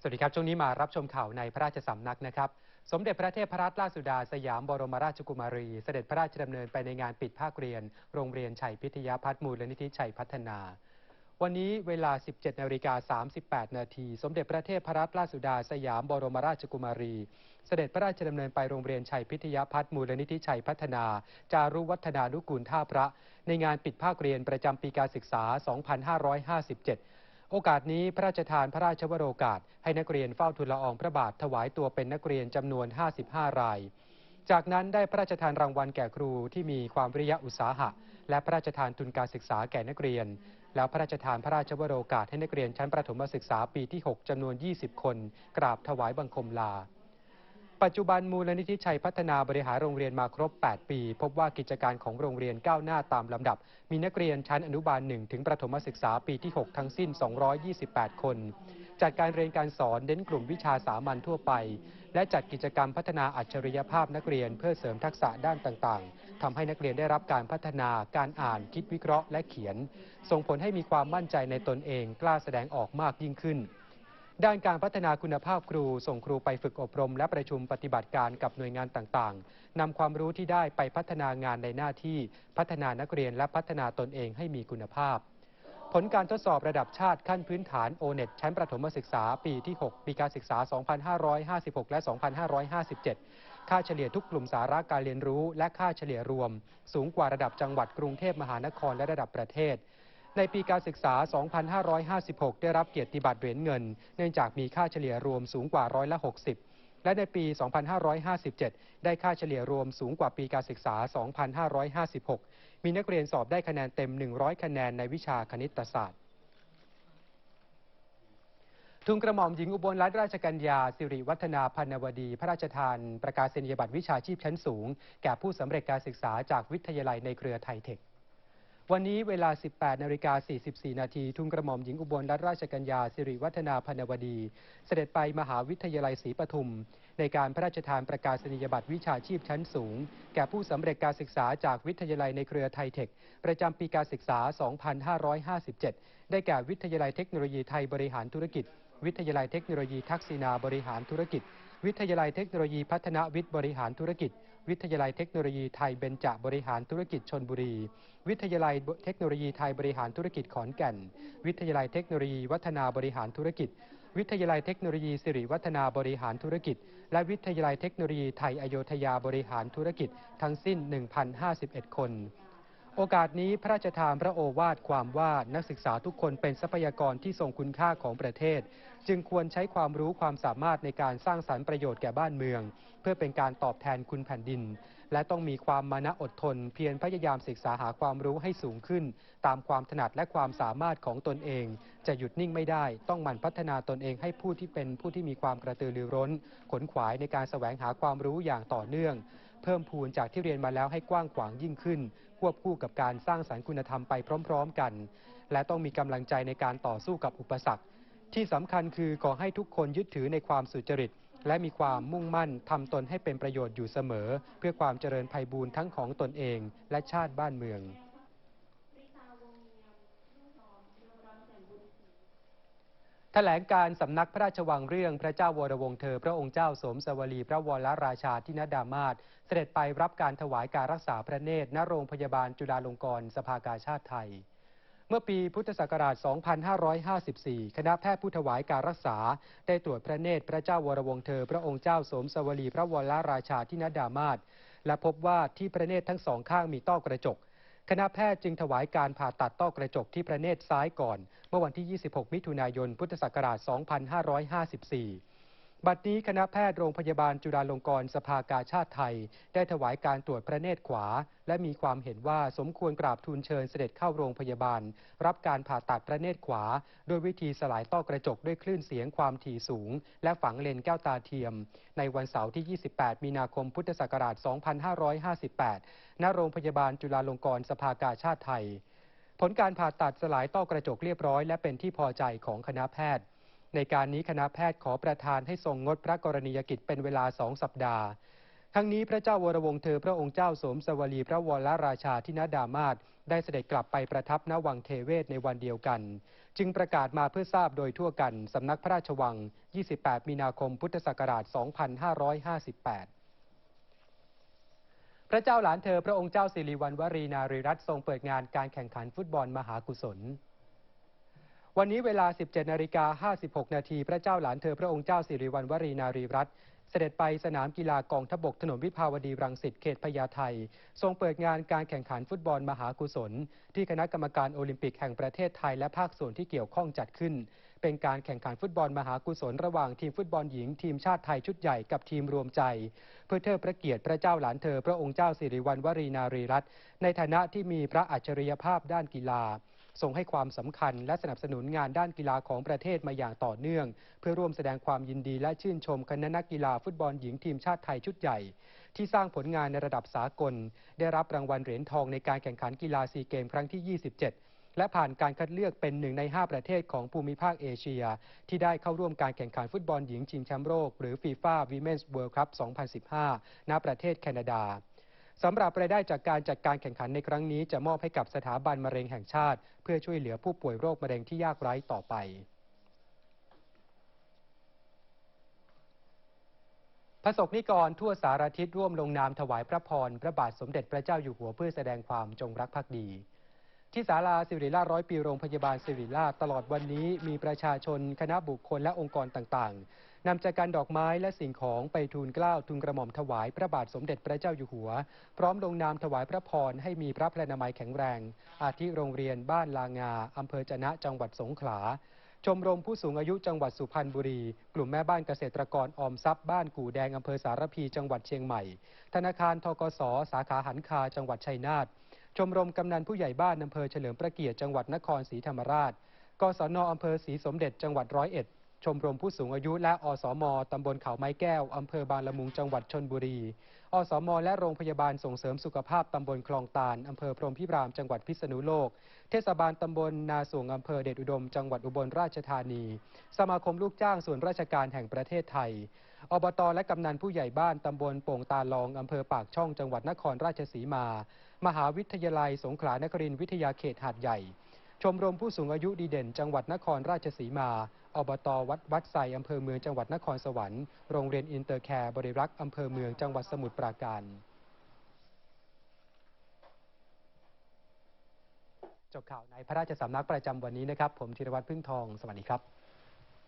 สวัสดีครับ ช่วงนี้มารับชมข่าวในพระราชสำนักนะครับ สมเด็จพระเทพรัตนราชสุดาสยามบรมราชกุมารี เสด็จพระราชดำเนินไปในงานปิดภาคเรียน โรงเรียนชัยพิทยาพัฒน์มูลนิธิชัยพัฒนา วันนี้เวลา 17นาฬิกา38 นาที สมเด็จพระเทพรัตนราชสุดาสยามบรมราชกุมารี เสด็จพระราชดำเนินไปโรงเรียนชัยพิทยาพัฒน์มูลนิธิชัยพัฒนา จารุวัฒนานุกูลท่าพระ ในงานปิดภาคเรียนประจำปีการศึกษา 2557 โอกาสนี้พระราชทานพระราชวโรกาส ให้นักเรียนเฝ้าทูลละอองพระบาทถวายตัวเป็นนักเรียนจำนวน 55 ราย จากนั้นได้พระราชทานรางวัลแก่ครูที่มีความวิริยะอุตสาหะ และพระราชทานทุนการศึกษาแก่นักเรียน แล้วพระราชทานพระราชวโรกาสให้นักเรียนชั้นประถมศึกษาปีที่ 6จำนวน 20 คน กราบถวายบังคมลา ปัจจุบันมูลนิธิชัยพัฒนาบริหารโรงเรียนมาครบ 8 ปี พบว่ากิจการของโรงเรียนก้าวหน้าตามลำดับ มีนักเรียนชั้นอนุบาล 1 ถึงประถมศึกษาปีที่ 6 ทั้งสิ้น 228 คน จัดการเรียนการสอนเน้นกลุ่มวิชาสามัญทั่วไป และจัดกิจกรรมพัฒนาอัจฉริยภาพนักเรียนเพื่อเสริมทักษะด้านต่างๆทำให้นักเรียนได้รับการพัฒนาการอ่านคิดวิเคราะห์และเขียน ส่งผลให้มีความมั่นใจในตนเองกล้าแสดงออกมากยิ่งขึ้น ด้านการพัฒนาคุณภาพครู ส่งครูไปฝึกอบรม และประชุมปฏิบัติการกับหน่วยงานต่างๆนำความรู้ที่ได้ไปพัฒนางานในหน้าที่ พัฒนานักเรียนและพัฒนาตนเองให้มีคุณภาพ ผลการทดสอบระดับชาติขั้นพื้นฐาน o n e t ชั้นประถมศึกษาปีที่ 6 ปีการศึกษา 2556 และ 2557 ค่าเฉลี่ยทุกกลุ่มสาระการเรียนรู้ และค่าเฉลี่ยรวม สูงกว่าระดับจังหวัดกรุงเทพมหานครและระดับประเทศ ในปีการศึกษา 2556 ได้รับเกียรติบัตรเหรียญเงิน เนื่องจากมีค่าเฉลี่ยรวมสูงกว่าร้อยละ 60 และในปี 2557 ได้ค่าเฉลี่ยรวมสูงกว่าปีการศึกษา 2556 มีนักเรียนสอบได้คะแนนเต็ม 100 คะแนนในวิชาคณิตศาสตร์ทุนกระหม่อมหญิงอุบลรัตนราชกัญญาสิริวัฒนาพันวดี พระราชทาน ประกาศนียบัตรวิชาชีพชั้นสูง แก่ผู้สำเร็จการศึกษาจากวิทยาลัยในเครือไทยเทค วันนี้เวลา 18นาฬิกา44 นาที ทุนกระหม่อมหญิงอุบลรัตนราชกัญญาสิริวัฒนาพนวดี เสด็จไปมหาวิทยาลัยศรีปทุม ในการพระราชทานประกาศนียบัตรวิชาชีพชั้นสูง แก่ผู้สำเร็จการศึกษาจากวิทยาลัยในเครือไทยเทค ประจำปีการศึกษา 2557 ได้แก่วิทยาลัยเทคโนโลยีไทยบริหารธุรกิจ วิทยาลัยเทคโนโลยีทักษิณาบริหารธุรกิจ วิทยาลัยเทคโนโลยีพัฒนาวิทย์บริหารธุรกิจ วิทยาลัยเทคโนโลยีไทยเบญจบริหารธุรกิจชนบุรี วิทยาลัยเทคโนโลยีไทยบริหารธุรกิจขอนแก่น วิทยาลัยเทคโนโลยีวัฒนาบริหารธุรกิจ วิทยาลัยเทคโนโลยีสิริวัฒนาบริหารธุรกิจ และวิทยาลัยเทคโนโลยีไทยอโยธยาบริหารธุรกิจทั้งสิ้น 1,051 คน โอกาสนี้พระราชทานพระโอวาทความว่านักศึกษาทุกคนเป็นทรัพยากรที่ทรงคุณค่าของประเทศ จึงควรใช้ความรู้ความสามารถในการสร้างสรรค์ประโยชน์แก่บ้านเมือง เพื่อเป็นการตอบแทนคุณแผ่นดิน และต้องมีความมานะอดทน เพียรพยายามศึกษาหาความรู้ให้สูงขึ้น ตามความถนัดและความสามารถของตนเอง จะหยุดนิ่งไม่ได้ ต้องหมั่นพัฒนาตนเองให้ผู้ที่เป็นผู้ที่มีความกระตือรือร้น ขนขวายในการแสวงหาความรู้อย่างต่อเนื่อง เพิ่มพูนจากที่เรียนมาแล้วให้กว้างขวางยิ่งขึ้น ควบคู่กับการสร้างสรรค์คุณธรรมไปพร้อม ๆ กัน และต้องมีกำลังใจในการต่อสู้กับอุปสรรค ที่สำคัญคือขอให้ทุกคนยึดถือในความสุจริต และมีความมุ่งมั่นทำตนให้เป็นประโยชน์อยู่เสมอ เพื่อความเจริญไพบูรณ์ทั้งของตนเอง และชาติบ้านเมือง ถลงการสำนักพระราชวังเรื่องพระเจ้าวรวงเธอ พระองค์เจ้าสมสวลีพระวรราชาธินดามาศเสด็จไปรับการถวายการรักษาพระเนตรณโรงพยาบาลจุฬาลงกรณ์สภากาชาติไทย เมื่อปีพุทธศักราช 2554 คณะแพทย์ผู้ถวายการรักษา ได้ตรวจพระเนตรพระเจ้าวรวงเธอ พระองค์เจ้าสมสวลีพระวรราชาธินดามาศและพบว่าที่พระเนตรทั้งสองข้างมีต้อกระจก คณะแพทย์จึงถวายการผ่าตัดต้อกระจกที่พระเนตรซ้ายก่อน เมื่อวันที่ 26 มิถุนายน พุทธศักราช 2554 บัดนี้คณะแพทย์โรงพยาบาลจุฬาลงกรณ์สภากาชาติไทย ได้ถวายการตรวจพระเนตรขวา และมีความเห็นว่าสมควรกราบทูลเชิญเสด็จเข้าโรงพยาบาล รับการผ่าตัดพระเนตรขวา โดยวิธีสลายต้อกระจกด้วยคลื่นเสียงความถี่สูง และฝังเลนแก้วตาเทียม ในวันเสาร์ที่ 28 มีนาคมพุทธศักราช 2558 ณ โรงพยาบาลจุฬาลงกรณ์สภากาชาติไทย ผลการผ่าตัดสลายต้อกระจกเรียบร้อย และเป็นที่พอใจของคณะแพทย์ ในการนี้คณะแพทย์ขอประทานให้ทรงงดพระกรณียกิจเป็นเวลาสองสัปดาห์ ทั้งนี้พระเจ้าวรวงศ์เธอพระองค์เจ้าสมสวลีพระวรราชาธินดามาศได้เสด็จกลับไปประทับณวังเทเวศในวันเดียวกัน จึงประกาศมาเพื่อทราบโดยทั่วกัน สำนักพระราชวัง 28 มีนาคมพุทธศักราช 2558พระเจ้าหลานเธอพระองค์เจ้าสิริวัณวรีนารีรัตน์ทรงเปิดงานการแข่งขันฟุตบอลมหากุศล วันนี้เวลา 17นาฬิกา56 นาทีพระเจ้าหลานเธอพระองค์เจ้าสิริวัณวรีนารีรัตน์เสด็จไปสนามกีฬากองทบกถนนวิภาวดีรังสิตเขตพญาไททรงเปิดงานการแข่งขันฟุตบอลมหากุศล ที่คณะกรรมการโอลิมปิกแห่งประเทศไทยและภาคส่วนที่เกี่ยวข้องจัดขึ้น เป็นการแข่งขันฟุตบอลมหากุศลระหว่างทีมฟุตบอลหญิงทีมชาติไทยชุดใหญ่กับทีมรวมใจ เพื่อเทิดพระเกียรติพระเจ้าหลานเธอพระองค์เจ้าสิริวัณวรีนารีรัตน์ในฐานะที่มีพระอัจฉริยภาพด้านกีฬา ทรงให้ความสำคัญและสนับสนุนงานด้านกีฬาของประเทศมาอย่างต่อเนื่อง เพื่อร่วมแสดงความยินดีและชื่นชมคณะนักกีฬาฟุตบอลหญิงทีมชาติไทยชุดใหญ่ ที่สร้างผลงานในระดับสากล ได้รับรางวัลเหรียญทองในการแข่งขันกีฬาซีเกมครั้งที่ 27 และผ่านการคัดเลือกเป็นหนึ่งใน 5 ประเทศของภูมิภาคเอเชีย ที่ได้เข้าร่วมการแข่งขันฟุตบอลหญิงชิงแชมป์โลกหรือฟีฟ่าวีเมนส์เวิลด์คัพ 2015 ณ ประเทศแคนาดา สำหรับรายได้จากการจัดการแข่งขันในครั้งนี้จะมอบให้กับสถาบันมะเร็งแห่งชาติ เพื่อช่วยเหลือผู้ป่วยโรคมะเร็งที่ยากไร้ต่อไปพระสงฆ์นิกรทั่วสารทิศร่วมลงนามถวายพระพร พระบาทสมเด็จพระเจ้าอยู่หัวเพื่อแสดงความจงรักภักดี ที่ศาลาสิริราชร้อยปีโรงพยาบาลสิริราชตลอดวันนี้มีประชาชนคณะบุคคลและองค์กรต่างๆ นำจากการดอกไม้และสิ่งของไปทูลเกล้าทูลกระหม่อมถวายพระบาทสมเด็จพระเจ้าอยู่หัว พร้อมลงนามถวายพระพรให้มีพระพลานามัยแข็งแรง อาทิโรงเรียนบ้านลางาอำเภอจะนะจังหวัดสงขลาชมรมผู้สูงอายุจังหวัดสุพรรณบุรี กลุ่มแม่บ้านเกษตรกรออมทรัพย์บ้านกู่แดงอำเภอสารพีจังหวัดเชียงใหม่ ธนาคารทกสสาขาหันคาจังหวัดชัยนาท ชมรมกำนันผู้ใหญ่บ้านอำเภอเฉลิมพระเกียรติจังหวัดนครศรีธรรมราช กศนอำเภอศรีสมเด็จจังหวัดร้อยเอ็ด ชมรมผู้สูงอายุและอสมตำบลเขาไม้แก้วอำเภอบางละมุงจังหวัดชนบุรี อสมและโรงพยาบาลส่งเสริมสุขภาพตำบลคลองตาลอำเภอพรมพิรามจังหวัดพิษณุโลก เทศบาลตำบลนาสวงอำเภอเดชอุดม จังหวัดอุบลราชธานี สมาคมลูกจ้างส่วนราชการแห่งประเทศไทย อบตและกำนันผู้ใหญ่บ้านตำบลโป่งตาลองอำเภอปากช่องจังหวัดนครราชสีมา มหาวิทยาลัย สงขลานครินทร์วิทยาเขตหาดใหญ่ชมรมผู้สูงอายุดีเด่น จังหวัดนครราชสีมา อบตวัดวัดไซอำเภอเมืองจังหวัดนครสวรรค์ โรงเรียนอินเตอร์แคร์บริรักษ์อำเภอเมืองจังหวัดสมุทรปราการจบข่าวในพระราชสำนักประจำวันนี้นะครับ ผมธีรวัตรพึ่งทอง สวัสดีครับ